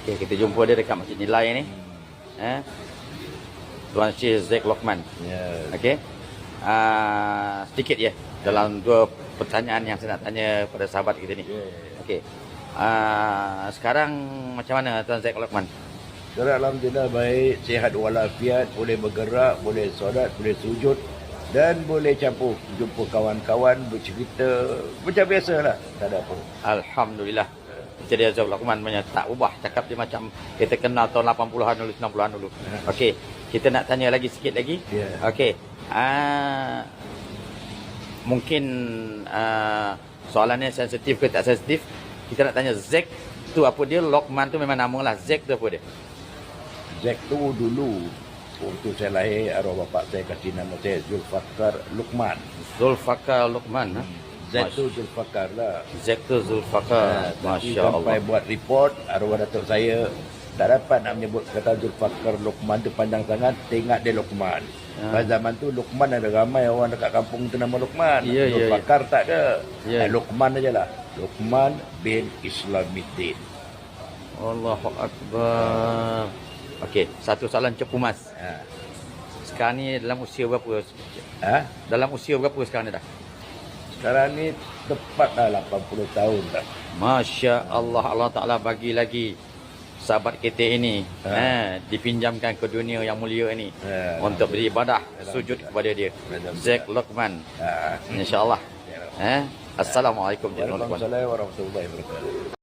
Okay, kita jumpa dia dekat Masjid Nilai ni. Eh? Tuan Syekh Zaid Lokman. Ya. Okey. Uh, sedikit ya dalam dua pertanyaan yang saya nak tanya pada sahabat kita ni. Ya. Okey. Uh, sekarang macam mana Tuan Zaid Lokman? Sekarang Alhamdulillah baik, sihat walafiat, boleh bergerak, boleh solat, boleh sujud dan boleh campur jumpa kawan-kawan, bercerita macam biasa lah. Tak ada apa. Alhamdulillah. Kita dia Zaid Lokman punya tak ubah. Cakap dia macam kita kenal tahun 80-an dulu, 90-an dulu. Okey. Kita nak tanya lagi sikit lagi. Ya. Okey. Uh, mungkin uh, soalannya sensitif ke tak sensitif. Kita nak tanya Zack tu apa dia? Lokman tu memang nama lah. Zack tu apa dia? Zack tu dulu waktu saya lahir arwah bapak saya kasih nama saya Zulfakar Lukman. Zulfakar Lokman. Ha? Zack tu Zulfakar lah. Zack tu Zulfakar. Tapi Masya sampai Allah. buat report arwah datuk saya tak dapat nak menyebut kata Zulfakar Lukman tu panjang sangat tengok dia Lukman. Ah. Pada zaman tu Lukman ada ramai orang dekat kampung tu nama Lukman. Ya, ya, Zulfakar tak ada. Ya. Eh, Lukman aja lah. Lukman bin Islamiddin. Allahu Akbar. Okey, satu soalan cepu mas. Ha. Sekarang ni dalam usia berapa? ha? Dalam usia berapa sekarang ni dah? Sekarang ni tepat dah 80 tahun dah. Masya Allah Allah Ta'ala bagi lagi sahabat kita ini Ha. eh, dipinjamkan ke dunia yang mulia ini Ha, untuk beribadah sujud kepada dia. Zack Lokman Ha. insyaAllah eh? Assalamualaikum warahmatullahi wabarakatuh.